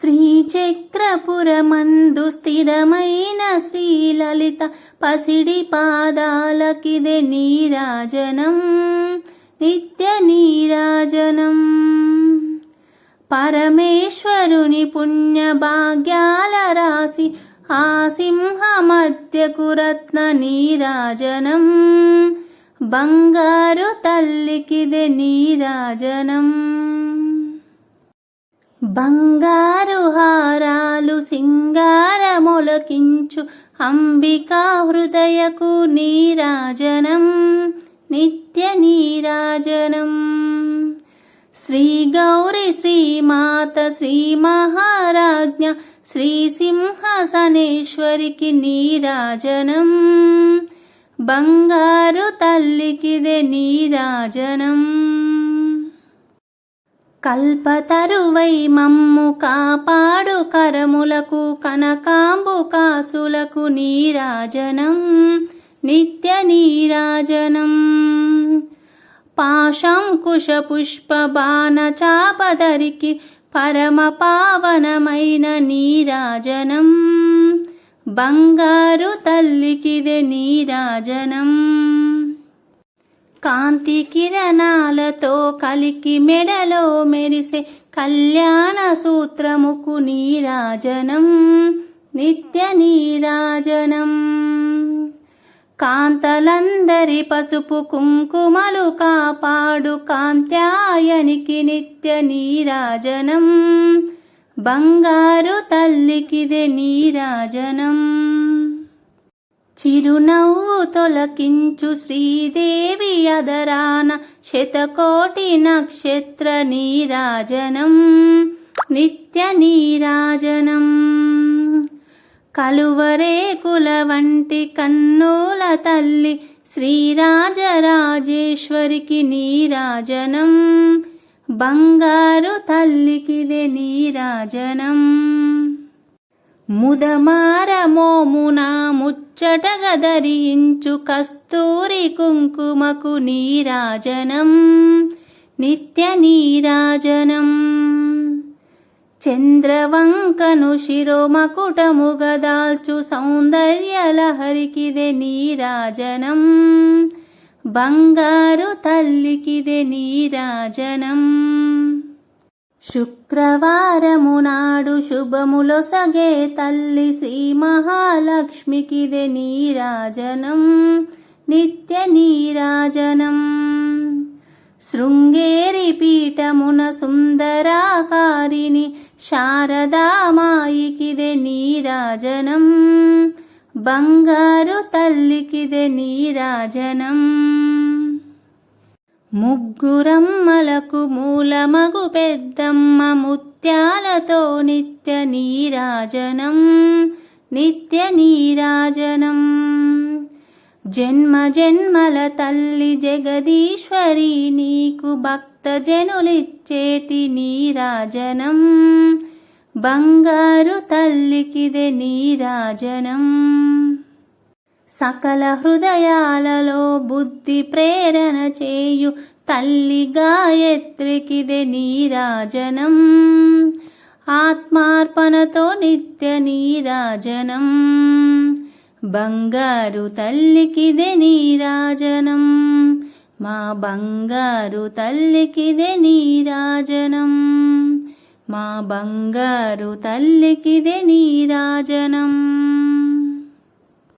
శ్రీచక్రపురమందు స్థిరమైన శ్రీలలిత పసిడి పాదాలకిదే నీరాజనం నిత్య నీరాజనం. పరమేశ్వరుని పుణ్య భాగ్యాల రాసి ఆ సింహ మధ్యకు రత్న నీరాజనం. బంగారు తల్లికిదే నీరాజనం. బంగారు హారాలు సింగార మొలకించు అంబికా హృదయకు నీరాజనం నిత్య నీరాజనం. శ్రీ గౌరి శ్రీమాత శ్రీ మహారాజ్ఞ శ్రీ సింహాసనేశ్వరికి నీరాజనం. బంగారు తల్లికిదే నీరాజనం. కల్పతరువై మమ్ము కాపాడు కరములకు కనకాంబు కాసులకు నీరాజనం నిత్య నీరాజనం. పాశంకుశ పుష్ప బాణ చాపదరికి పరమ పావనమైన నీరాజనం. బంగారు తల్లికిదే నీరాజనం. కాంతి కిరణాలతో కలికి మెడలో మెరిసే కళ్యాణ సూత్రముకు నీరాజనం నిత్య నీరాజనం. కాంతలందరి పసుపు కుంకుమలు కాపాడు కాంత్యాయనికి నిత్య నీరాజనం. బంగారు తల్లికిదే నీరాజనం. చిరునవ్వు తొలకించు శ్రీదేవి అదరాన శతకోటి నక్షత్ర నీరాజనం నిత్య నీరాజనం. కలువరేకుల వంటి కన్నుల తల్లి శ్రీరాజరాజేశ్వరికి నీరాజనం బంగారు తల్లికిదే నీరాజనం. ముదమారమోమున మోమున ధరించు కస్తూరి కుంకుమకు నీరాజనం నిత్య నీరాజనం. చంద్రవంకను శిరోమకుటముగదాల్చు సౌందర్యలహరికిదే నీరాజనం బంగారు తల్లికిదే నీరాజనం. శుక్రవారము నాడు శుభములొసగే తల్లి శ్రీ మహాలక్ష్మికిదే నీరాజనం నిత్య నీరాజనం. శృంగేరి పీఠమున సుందరాకారిణి శారదామాయికిదే నీరాజనం బంగారు తల్లికిదే నీరాజనం. ముగ్గురమ్మలకు మూలమగు పెద్దమ్మ ముత్యాలతో నిత్య నీరాజనం నిత్య నీరాజనం. జన్మ జన్మల తల్లి జగదీశ్వరి నీకు భక్త జనులిచ్చేటి నీరాజనం. బంగారు తల్లికిదే నీరాజనం. సకల హృదయాలలో బుద్ధి ప్రేరణ చేయు తల్లి గాయత్రికిదే నీరాజనం. ఆత్మార్పణతో నిత్య నీరాజనం. బంగారు తల్లికిదే నీరాజనం. మా బంగారు తల్లికిదే నీరాజనం. మా బంగారు తల్లికిదే నీరాజనం.